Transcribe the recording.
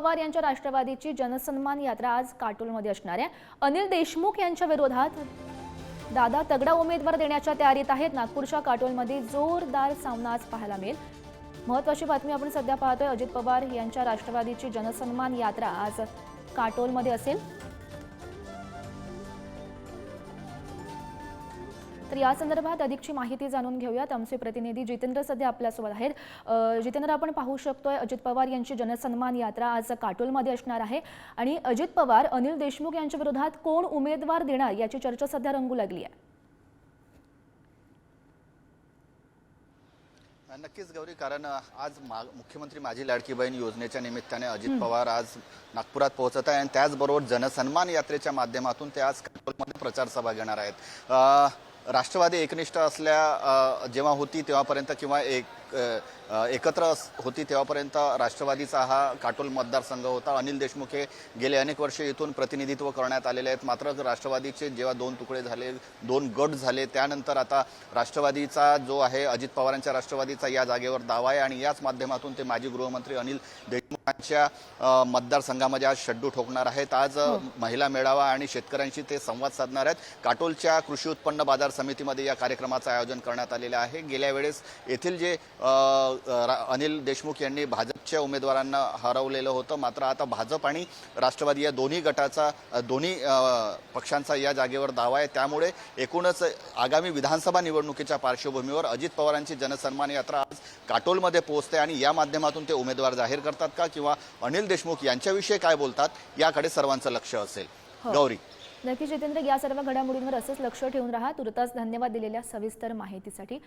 पवार यांच्या राष्ट्रवादीची जनसन्मान यात्रा आज काटोलमध्ये असणार आहे. अनिल देशमुख यांच्या विरोधात दादा तगडा उमेदवार देण्याच्या तयारीत आहेत. नागपूरच्या काटोलमध्ये जोरदार सामना आज पाहायला मिळेल. महत्वाची बातमी आपण सध्या पाहतोय. अजित पवार यांच्या राष्ट्रवादीची जनसन्मान यात्रा आज काटोलमध्ये असेल. तर या संदर्भात अधिकची माहिती जाणून घेऊयात. आमचे प्रतिनिधी जितेंद्र सध्या आपल्यासोबत आहेत. जितेंद्र आपण पाहू शकतोय अजित पवार यांची जनसन्मान यात्रा आज काटोलमध्ये असणार आहे. आणि अजित पवार अनिल देशमुख यांच्या विरोधात कोण उमेदवार देणार याची चर्चा सध्या रंगू लागली आहे. नक्कीच गौरी. कारण आज मा मुख्यमंत्री माझी लाडकी बहीण योजनेच्या निमित्ताने अजित पवार आज नागपुरात पोहोचत आहे. आणि त्याचबरोबर जनसन्मान यात्रेच्या माध्यमातून ते आज काटोलमध्ये प्रचार सभा घेणार आहेत. राष्ट्रवादी एकनिष्ठ असल्या जेव्हा होती तेव्हापर्यंत किंवा एक एकत्र अस- होती तेव्हापर्यंत राष्ट्रवादीचा हा काटोल मतदारसंघ होता. अनिल देशमुख हे गेले अनेक वर्षे इथून प्रतिनिधित्व करण्यात आलेले आहेत. मात्र राष्ट्रवादीचे जेव्हा दोन तुकडे झाले दोन गट झाले त्यानंतर आता राष्ट्रवादीचा जो आहे अजित पवारांच्या राष्ट्रवादीचा या जागेवर दावा आहे. आणि याच माध्यमातून ते माजी गृहमंत्री अनिल देशमुखांच्या मतदारसंघामध्ये आज शड्डू ठोकणार आहेत. आज अ, महिला मेळावा आणि शेतकऱ्यांशी ते संवाद साधणार आहेत. काटोलच्या कृषी उत्पन्न बाजार समितीमध्ये या कार्यक्रमाचं आयोजन करण्यात आलेलं आहे. गेल्या वेळेस येथील जे अनिल देशमुख यांनी भाजपच्या उमेदवारांना हरवलेलं होतं. मात्र आता भाजप आणि राष्ट्रवादी या दोन्ही गटाचा दोन्ही पक्षांचा या जागेवर दावा आहे. त्यामुळे एकूणच आगामी विधानसभा निवडणुकीच्या पार्श्वभूमीवर अजित पवारांची जनसन्मान यात्रा आज काटोलमध्ये पोहोचते आणि या माध्यमातून ते उमेदवार जाहीर करतात का? किंवा अनिल देशमुख यांच्याविषयी काय बोलतात? याकडे सर्वांचं लक्ष असेल. हो. गौरी. नक्की जितेंद्र या सर्व घडामोडींवर असंच लक्ष ठेवून राहा. तुर्तास धन्यवाद दिलेल्या सविस्तर माहितीसाठी.